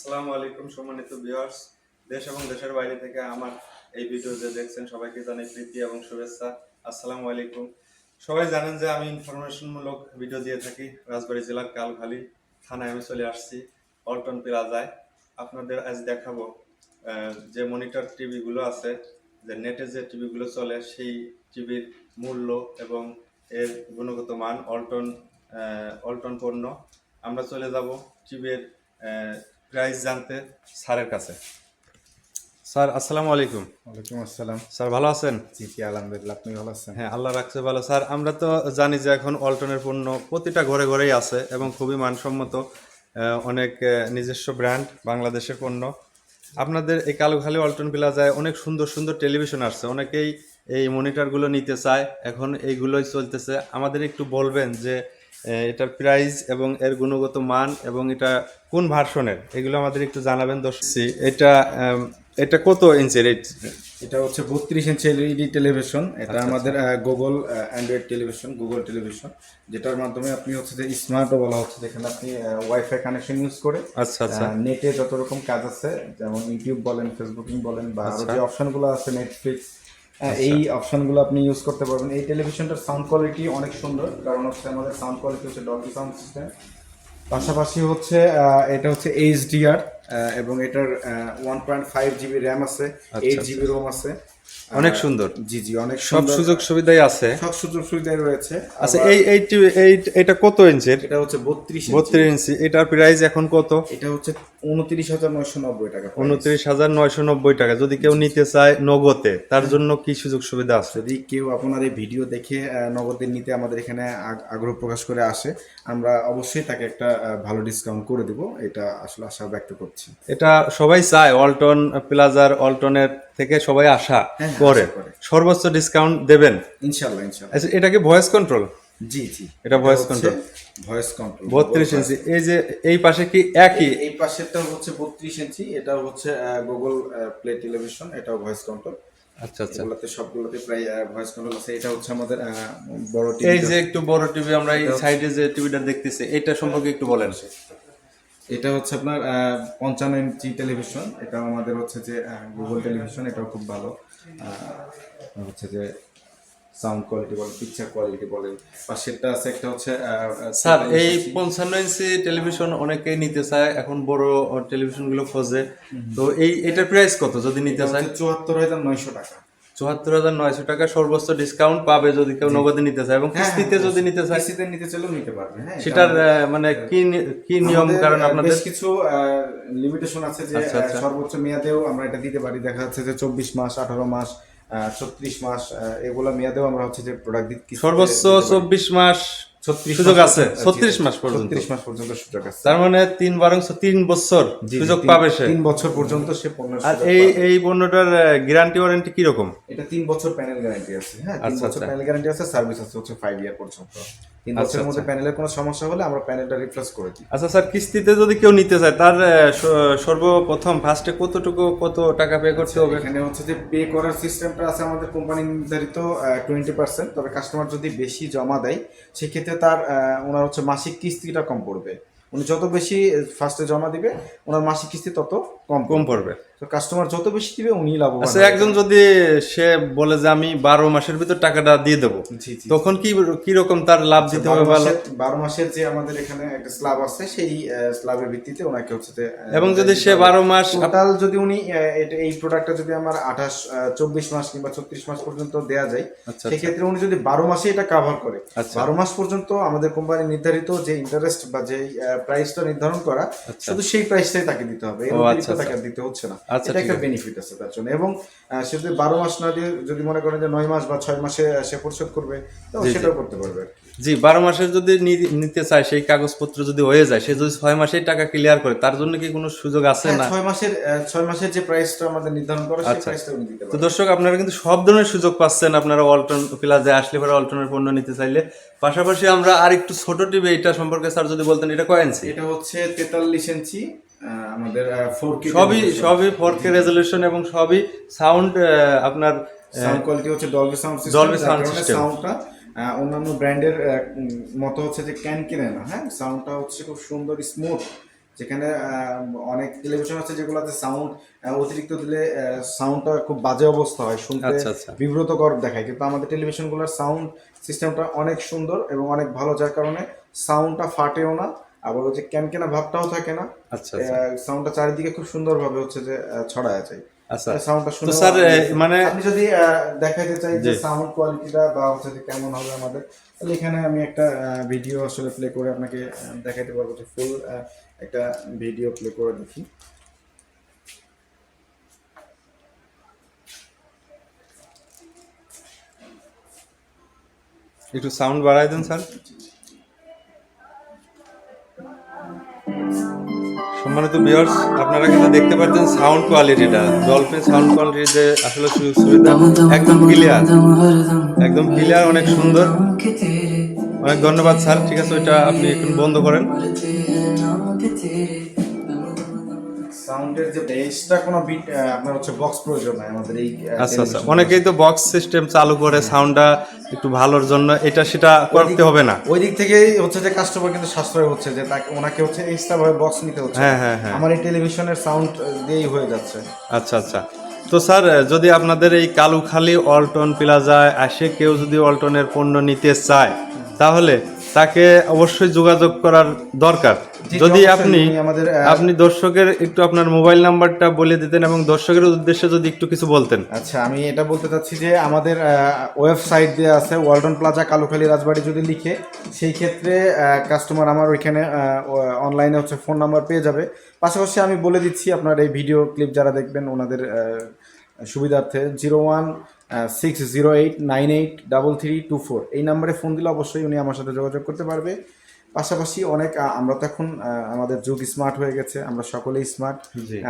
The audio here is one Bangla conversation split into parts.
আসসালামু আলাইকুম সম্মানিত ভিউয়ার্স দেশ এবং দেশের বাইরে থেকে আমার এই ভিডিও যে দেখছেন সবাইকে জানাই প্রীতি এবং শুভেচ্ছা। আসসালামু আলাইকুম। সবাই জানেন যে আমি ইনফরমেশনমূলক ভিডিও দিয়ে থাকি। রাজবাড়ী জেলার কালখালী থানায় আমি চলে আসছি অল্টন প্লাজায়। আপনাদের আজ দেখাবো যে মনিটর টিভিগুলো আছে, যে নেটে যে টিভিগুলো চলে, সেই টিভির মূল্য এবং এর গুণগত মান, অল্টন অল্টন পণ্য। আমরা চলে যাব টিভির প্রাইস জানতে স্যারের কাছে। স্যার আসসালামু আলাইকুম। ওয়ালাইকুম আসসালাম। স্যার ভালো আছেন? জি জি আলহামদুলিল্লাহ আপনি ভালো আছেন? হ্যাঁ আল্লাহ রাখছে ভালো। স্যার আমরা তো জানি যে এখন অল্টনের পণ্য প্রতিটা ঘরে ঘরেই আছে এবং খুবই মানসম্মত অনেক নিজস্ব ব্র্যান্ড বাংলাদেশের পণ্য। আপনাদের এই কালুখালী অল্টন প্লাজায় অনেক সুন্দর সুন্দর টেলিভিশন আসছে। অনেকেই এই মনিটরগুলো নিতে চায়। এখন এইগুলোই চলতেছে। আমাদের একটু বলবেন যে এটার প্রাইস এবং এর গুণগত মান এবং এটা কোন ভার্সনের? এগুলো আমাদের একটু জানাবেন দর্শক। এটা এটা কত ইঞ্চের এটা হচ্ছে বত্রিশ ইঞ্চি এলইডি টেলিভিশন। এটা আমাদের Google Android television Google television যেটার মাধ্যমে আপনি হচ্ছে যে স্মার্টও বলা হচ্ছে। যেখানে আপনি ওয়াইফাই কানেকশন ইউজ করে আচ্ছা আচ্ছা। নেটে যত রকম কাজ আছে যেমন ইউটিউব বলেন ফেসবুকিং বলেন বা আচ্ছা। যে অপশনগুলো আছে নেটফ্লিক্স এই অপশনগুলো আপনি ইউজ করতে পারবেন। এই টেলিভিশনটার সাউন্ড কোয়ালিটি অনেক সুন্দর কারণ হচ্ছে আমাদের সাউন্ড কোয়ালিটি হচ্ছে ডলবি সাউন্ড সিস্টেম পাশাপাশি হচ্ছে আহ, এটা হচ্ছে এইচডিআর এবং এটার one point five GB RAM আছে এইট জিবি রোম আছে। অনেক সুন্দর। জি জি অনেক সব সুযোগ সুবিধাই আছে। সব সুযোগ সুবিধাই রয়েছে। আচ্ছা এই এই এই এটা কত ইঞ্চের? এটা হচ্ছে বত্রিশ বত্রিশ ইঞ্চি। এটার প্রাইস এখন কত? এটা হচ্ছে উনত্রিশ হাজার নয়শো নব্বই টাকা price। উনত্রিশ হাজার নয়শো নব্বই টাকা। যদি কেউ নিতে চায় নগদে তার জন্য কি সুযোগ সুবিধা আছে? যদি কেউ আপনার এই ভিডিও দেখে নগদে নিতে আমাদের এখানে আগ- আগ্রহ প্রকাশ করে আসে আমরা অবশ্যই তাকে একটা ভালো ডিসকাউন্ট করে দিব। এটা আসলে আশা ব্যক্ত করছি। এটা সবাই চায় অল্টন প্লাজার অল্টনের থেকে সবাই আশা হ্যাঁ, করে। সর্বোচ্চ ডিসকাউন্ট দেবেন। ইনশাল্লাহ আচ্ছা এটা কি ভয়েস কন্ট্রোল জি জি। এটা voice control? ভয়েস কন্ট্রোল বত্রিশ ইঞ্চি এই যে এই পাশে কি একই? এই পাশেরটা হচ্ছে বত্রিশ ইঞ্চি এটা হচ্ছে গুগল প্লে টেলিভিশন এটাও ভয়েস কন্ট্রোল আচ্ছা আচ্ছা। এগুলোতে সবগুলোতে প্রায় ভয়েস কন্ট্রোল আছে। এটা হচ্ছে আমাদের বড় এই যে একটু বড় টিভি আমরা এই সাইডে যে টিভিটা দেখতেছি এটা সম্পর্কে একটু বলেন। এটা হচ্ছে আপনার পঞ্চান্ন ইঞ্চি টেলিভিশন। এটা আমাদের হচ্ছে যে গুগল টেলিভিশন এটাও খুব ভালো। হচ্ছে যে সাউন্ড কোয়ালিটি বলেন পিকচার কোয়ালিটি বলেন। পাশেরটা আছে একটা হচ্ছে স্যার এই পঞ্চান্ন ইঞ্চি টেলিভিশন অনেকেই নিতে চায় এখন বড় টেলিভিশনগুলো খোঁজে। তো এই এটার প্রাইস কত যদি নিতে চায়? চুয়াত্তর হাজার নয়শো টাকা। চুয়াত্তর হাজার নয়শো টাকা সর্বোচ্চ ডিসকাউন্ট পাবে যদি কেউ নগদে নিতে চায় এবং কিস্তিতে যদি নিতে চায়। কিস্তিতে নিতে চাইলেও নিতে পারবে হ্যাঁ সেটার মানে কি কি নিয়ম কারণ আপনাদের? বেশ কিছু লিমিটেশন আছে যে আচ্ছা, আচ্ছা। সর্বোচ্চ মেয়াদেও আমরা এটা দিতে পারি। দেখা যাচ্ছে যে চব্বিশ মাস আঠারো মাস ছত্রিশ মাস এগুলো মেয়াদেও আমরা হচ্ছে যে প্রোডাক্ট দিচ্ছি সর্বোচ্চ চব্বিশ মাস সুযোগ আছে। ছত্রিশ মাস পর্যন্ত। ছত্রিশ মাস পর্যন্ত সুযোগ আছে। তার মানে তিন বরং তিন বছর সুযোগ পাবে সে। তিন বছর পর্যন্ত সে পণ্য আর এই এই পণ্যটার গ্যারান্টি ওয়ারেন্টি কীরকম? এটা তিন বছর প্যানেল গ্যারান্টি আছে। হ্যাঁ তিন আচ্ছা, বছর আচ্ছা। প্যানেল গ্যারান্টি আছে সার্ভিস আছে হচ্ছে ফাইভ ইয়ার পর্যন্ত। তিন আচ্ছা, বছরের মধ্যে আচ্ছা। প্যানেলের কোনো সমস্যা হলে আমরা প্যানেলটা রিপ্লেস করে দিই। আচ্ছা স্যার কিস্তিতে যদি কেউ নিতে চায় তার সর্বপ্রথম ফার্স্টে কতটুকু কত টাকা পে করতে হবে? এখানে হচ্ছে যে পে করার সিস্টেমটা আছে আমাদের কোম্পানি নির্ধারিত টোয়েন্টি পার্সেন্ট তবে কাস্টমার যদি বেশি জমা দেয় সেক্ষেত্রে তার ওনার হচ্ছে মাসিক কিস্তিটা কম পড়বে। উনি যত বেশি ফার্স্টে জমা দিবে ওনার মাসিক কিস্তি তত কম কম পড়বে। তো কাস্টমার যত বেশি দিবে উনি লাভবান আচ্ছা একজন যদি সে বলে যে আমি বারো মাসের ভিতর টাকাটা দিয়ে দেবো তখন কি কি রকম তার লাভ দিতে হবে ভালো? বারো মাসের যে আমাদের এখানে একটা স্ল্যাব আছে সেই স্ল্যাবের ভিত্তিতে ওনাকে হচ্ছে এবং যদি সে বারো মাস টোটাল যদি উনি এই প্রোডাক্টটা যদি আমার আঠাশ চব্বিশ মাস কিংবা ছত্রিশ মাস পর্যন্ত দেওয়া যায় আচ্ছা, সেক্ষেত্রে উনি যদি বারো মাসে এটা কাভার করে আচ্ছা। বারো মাস পর্যন্ত আমাদের কোম্পানি নির্ধারিত যে ইন্টারেস্ট বা যে প্রাইসটা নির্ধারণ করা আচ্ছা। শুধু সেই প্রাইসটাই তাকে দিতে হবে। আচ্ছা, তাকে দিতে হচ্ছে না। আচ্ছা, এটা একটা বেনিফিট আছে তার জন্য। এবং সে যদি বারো মাস না দিয়ে যদি মনে করেন যে নয় মাস বা ছয় মাসে সে পরিশোধ করবে। সেটাও করতে পারবে জি বারো মাসের যদি নিতে চায় সেই কাগজপত্র যদি হয়ে যায় সে যদি ছয় মাসেই টাকা ক্লিয়ার করে তার জন্য কি কোনো সুযোগ আছে হ্যাঁ, না? ছয় মাসের ছয় মাসের যে প্রাইসটা আমাদের নির্ধারণ করা সেই আচ্ছা। প্রাইসটা উনি দিতে তো দর্শক আপনারা কিন্তু সব ধরনের সুযোগ পাচ্ছেন আপনারা অল্টন প্লাজে আসলে পরে অল্টনের পণ্য নিতে চাইলে। পাশাপাশি আমরা আর একটু ছোট টিভি এটা সম্পর্কে স্যার যদি বলতেন এটা কয় ইঞ্চি এটা হচ্ছে তেতাল্লিশ ইঞ্চি আমাদের সবই সবই ফোর কে রেজলিউশন এবং সবই সাউন্ড আপনার সাউন্ড কোয়ালিটি হচ্ছে Dolby sound system Dolby sound system। সাউন্ডটা অন্যান্য ব্র্যান্ডের মতো হচ্ছে যে ক্যান কিনে না হ্যাঁ? সাউন্ডটা হচ্ছে খুব সুন্দর স্মুথ যেখানে অনেক টেলিভিশন আছে যেগুলোতে সাউন্ড অতিরিক্ত দিলে সাউন্ডটা খুব বাজে অবস্থা হয় শুনতে আচ্ছা আচ্ছা। বিব্রতকর দেখায়। কিন্তু আমাদের টেলিভিশনগুলোর সাউন্ড সিস্টেমটা অনেক সুন্দর এবং অনেক ভালো যার কারণে সাউন্ডটা ফাটেও না আবার যে ক্যানকেনা ভাবটাও থাকে না? আচ্ছা আচ্ছা। সাউন্ডটা চারিদিকে খুব সুন্দরভাবে হচ্ছে যে ছড়ায় যায় আচ্ছা। সাউন্ডটা শুনে স্যার, মানে- আপনি যদি আহ, চাই যে সাউন্ড কোয়ালিটিটা বা হচ্ছে যে কেমন হবে আমাদের তাহলে এখানে আমি একটা ভিডিও আসলে প্লে করে আপনাকে দেখাইতে পারব যে ফুল একটা ভিডিও প্লে করে দেখি। একটু সাউন্ড বাড়াই দেন স্যার। সম্মানিত ভিউয়ার্স আপনারা কিন্তু দেখতে পাচ্ছেন সাউন্ড কোয়ালিটিটা ডলফিন সাউন্ড কোয়ালিটি যে আসলে সুযোগ সুবিধা একদম ক্লিয়ার একদম ক্লিয়ার অনেক সুন্দর। অনেক ধন্যবাদ স্যার ঠিক আছে ওইটা আপনি একটু বন্ধ করেন। সাউন্ডের যে বেসটা কোনো বিট আপনার হচ্ছে বক্স প্রয়োজন নাই আমাদের এই আচ্ছা আচ্ছা। অনেকেই তো বক্স সিস্টেম চালু করে সাউন্ডটা একটু ভালোর জন্য এটা সেটা করতে হবে না। ওই দিক থেকেই হচ্ছে যে কাস্টমার কিন্তু সাশ্রয় হচ্ছে যে তাকে ওনাকে হচ্ছে এক্সট্রা ভাবে বক্স নিতে হচ্ছে। হ্যাঁ হ্যাঁ হ্যাঁ। আমার এই টেলিভিশনের সাউন্ড দিয়েই হয়ে যাচ্ছে। আচ্ছা আচ্ছা। তো স্যার যদি আপনাদের এই কালুখালী অল্টন প্লাজায় আসে কেউ যদি অল্টনের পণ্য নিতে চায় তাহলে তাকে অবশ্যই যোগাযোগ করার দরকার। যদি আপনি আমাদের আপনি দর্শকের একটু আপনার মোবাইল নাম্বারটা বলে দিতেন এবং দর্শকের উদ্দেশ্যে যদি একটু কিছু বলতেন। আচ্ছা আমি এটা বলতে চাচ্ছি যে আমাদের ওয়েবসাইট দেওয়া আছে ওয়ালটন প্লাজা কালুখালী রাজবাড়ি যদি লিখে সেই ক্ষেত্রে কাস্টমার আমার ওইখানে অনলাইনে হচ্ছে ফোন নাম্বার পেয়ে যাবে। পাশাপাশি আমি বলে দিচ্ছি আপনার এই ভিডিও ক্লিপ যারা দেখবেন ওনাদের সুবিধার্থে zero one six zero eight nine eight double three two four এই নাম্বারে ফোন দিলে অবশ্যই উনি আমার সাথে যোগাযোগ করতে পারবে। পাশাপাশি অনেক আমরা তো এখন আমাদের যুগ স্মার্ট হয়ে গেছে আমরা সকলেই স্মার্ট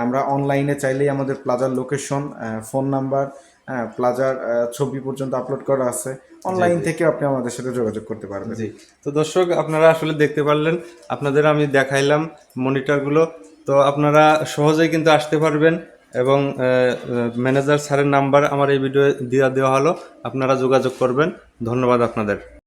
আমরা অনলাইনে চাইলেই আমাদের প্লাজার লোকেশন ফোন নাম্বার প্লাজার ছবি পর্যন্ত আপলোড করা আছে। অনলাইন থেকে আপনি আমাদের সাথে যোগাযোগ করতে পারবেন। জি। তো দর্শক আপনারা আসলে দেখতে পারলেন আপনাদের আমি দেখাইলাম মনিটরগুলো। তো আপনারা সহজেই কিন্তু আসতে পারবেন। এবং ম্যানেজার স্যারের নাম্বার আমার এই ভিডিও দেওয়া দেওয়া হলো। আপনারা যোগাযোগ করবেন। ধন্যবাদ আপনাদের।